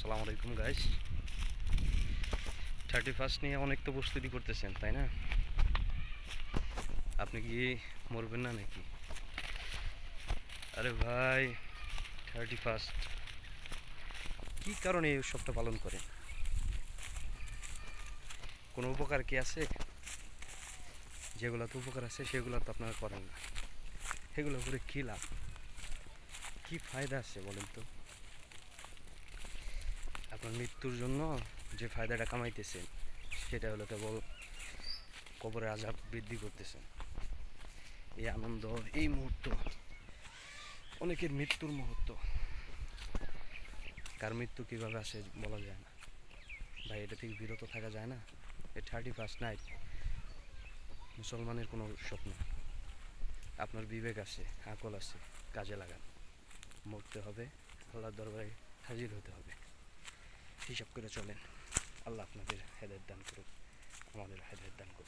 আসসালামু আলাইকুম guys thirty first নিয়ে অনেক তো প্রস্তুতি করতেছেন, তাই না? আপনি কি মরবেন না নাকি? আরে ভাই থার্টি ফার্স্ট কী কারণে এই উৎসবটা পালন করেন? কোনো উপকার কি আছে? যেগুলোতে উপকার আছে, সেগুলো তো আপনারা করেন না। সেগুলো করে কী লাভ? কী ফায়দা আছে বলেন তো? আপনার মৃত্যুর জন্য যে ফায়দাটা কামাইতেছেন সেটা হলো কেবল কবরে আজাব বৃদ্ধি করতেছেন এই আনন্দ, এই মুহূর্ত, অনেকের মৃত্যুর মুহূর্ত। কার মৃত্যু কীভাবে আসে বলা যায় না। ভাই, এটা থেকে বিরত থাকা যায় না। এই থার্টি ফার্স্ট নাইট মুসলমানের কোনো স্বপ্ন। আপনার বিবেক আছে, আকল আছে, কাজে লাগান। মরতে হবে, আল্লাহর দরবারে হাজির হতে হবে। হিসাব করে চলেন। আল্লাহ আপনাদের হেদায়ত দান করুক আমাদের হেদায়ত দান করুক।